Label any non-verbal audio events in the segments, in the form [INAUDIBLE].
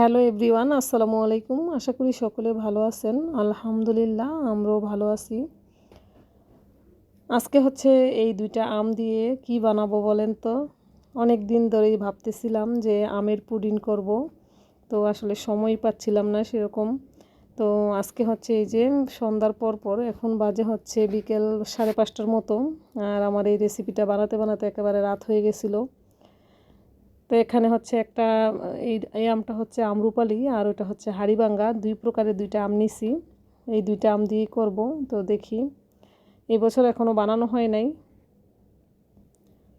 Hello everyone, আসসালামু আলাইকুম। আশা করি সকলে ভালো আছেন। আলহামদুলিল্লাহ, আমরাও ভালো আছি। আজকে হচ্ছে এই দুইটা আম দিয়ে কি বানাবো বলেন তো? অনেক দিন ধরেই ভাবতেছিলাম যে আমের পুডিং করব। তো আসলে সময় পাচ্ছিলাম না সেরকম। তো আজকে হচ্ছে এই যে সন্ধ্যার পর পর এখন বাজে হচ্ছে বিকেল সাড়ে পাঁচটার মতো। আর আমার এই রেসিপিটা বানাতে বানাতে একেবারে রাত হয়ে গেছিল। তো এখানে হচ্ছে একটা, এই এই আমটা হচ্ছে আমরুপালি আর ওটা হচ্ছে হাড়িবাঙ্গা। দুই প্রকারের দুইটা আম নিছি। এই দুইটা আম দিয়েই করব, তো দেখি। এই বছর এখনও বানানো হয় নাই।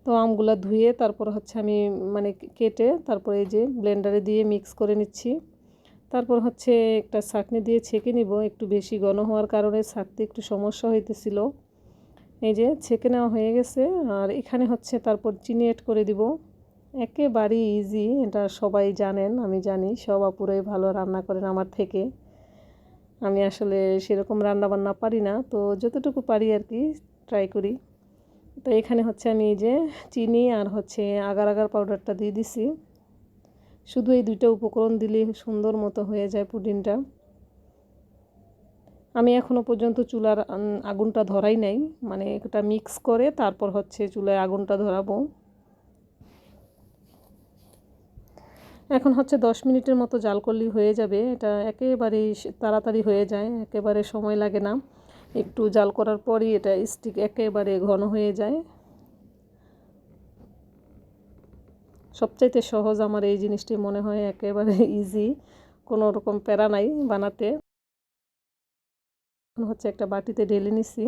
তো আমগুলো ধুয়ে তারপর হচ্ছে আমি মানে কেটে তারপর এই যে ব্লেন্ডারে দিয়ে মিক্স করে নিচ্ছি। তারপর হচ্ছে একটা ছাঁকনি দিয়ে ছেঁকে নিব। একটু বেশি ঘন হওয়ার কারণে ছাঁকতে একটু সমস্যা হইতেছিল। এই যে ছেঁকে নেওয়া হয়ে গেছে। আর এখানে হচ্ছে তারপর চিনি এড করে দিব। একেবারে ইজি এটা সবাই জানেন, আমি জানি, সব আপুরাই ভালো রান্না করেন আমার থেকে। আমি আসলে সেরকম রান্না বান্না পারি না, তো যতটুকু পারি আর কি ট্রাই করি। তো এখানে হচ্ছে আমি এই যে চিনি আর হচ্ছে আগার আগার পাউডারটা দিয়ে দিছি। শুধু এই দুইটা উপকরণ দিলে সুন্দর মতো হয়ে যায় পুডিংটা। আমি এখনও পর্যন্ত চুলার আগুনটা ধরাই নাই মানে এটা মিক্স করে তারপর হচ্ছে চুলায় আগুনটা ধরাবো। এখন হচ্ছে দশ মিনিটের মতো জাল করলেই হয়ে যাবে। এটা একেবারেই তাড়াতাড়ি হয়ে যায়, একেবারে সময় লাগে না। একটু জাল করার পরই এটা স্টিক একেবারে ঘন হয়ে যায়। সবচাইতে সহজ আমার এই জিনিসটি মনে হয় একেবারে [LAUGHS] ইজি কোনো রকম প্যারা নাই বানাতে। হচ্ছে একটা বাটিতে ঢেলে নিছি।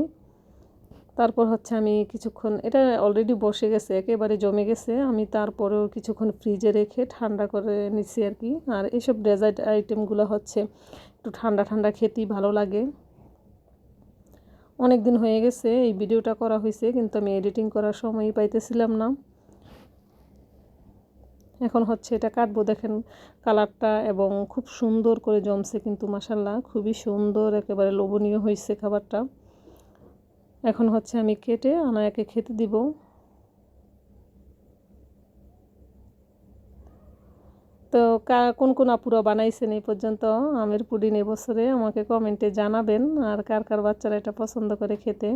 তারপর হচ্ছে আমি কিছুক্ষণ, এটা অলরেডি বসে গেছে, একেবারে জমে গেছে। আমি তারপরেও কিছুক্ষণ ফ্রিজে রেখে ঠান্ডা করে নিচ্ছি আর কি। আর এসব ডেজার্ট আইটেমগুলো হচ্ছে একটু ঠান্ডা ঠান্ডা খেতেই ভালো লাগে। অনেক দিন হয়ে গেছে, এই ভিডিওটা করা হয়েছে, কিন্তু আমি এডিটিং করার সময়ই পাইতেছিলাম না। এখন হচ্ছে এটা কাটবো, দেখেন কালারটা এবং খুব সুন্দর করে জমছে কিন্তু মাসাল্লাহ খুবই সুন্দর, একেবারে লোভনীয় হয়েছে খাবারটা। এখন হচ্ছে আমি কেটে আনায়াকে খেতে দিব। তো কোন কোন আপুরা বানাইছেন এই পর্যন্ত? আমের পুডিন এবছরে আমাকে কমেন্টে জানাবেন আর কার কার বাচ্চারা এটা পছন্দ করে খেতে।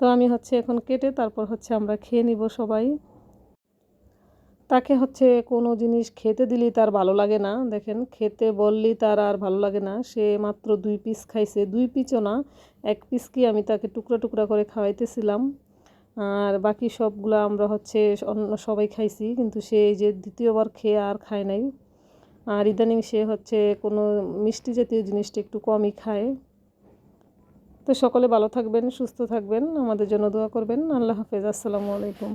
তো আমি হচ্ছে এখন কেটে তারপর হচ্ছে আমরা খেয়ে নিব সবাই। তাকে হচ্ছে কোনো জিনিস খেতে দিলেই তার ভালো লাগে না। দেখেন, খেতে বললেই তার আর ভালো লাগে না। সে মাত্র দুই পিস খাইছে। দুই পিসও না, এক পিস কি আমি তাকে টুকরা টুকরা করে খাওয়াইতেছিলাম। আর বাকি সবগুলো আমরা হচ্ছে অন্য সবাই খাইছি, কিন্তু সে যে দ্বিতীয়বার খেয়ে আর খায় নাই। আর ইদানিং সে হচ্ছে কোনো মিষ্টি জাতীয় জিনিসটা একটু কমই খায়। তো সকলে ভালো থাকবেন, সুস্থ থাকবেন। আমাদের জন্য দোয়া করবেন। আল্লাহ হাফেজ। আসসালামু আলাইকুম।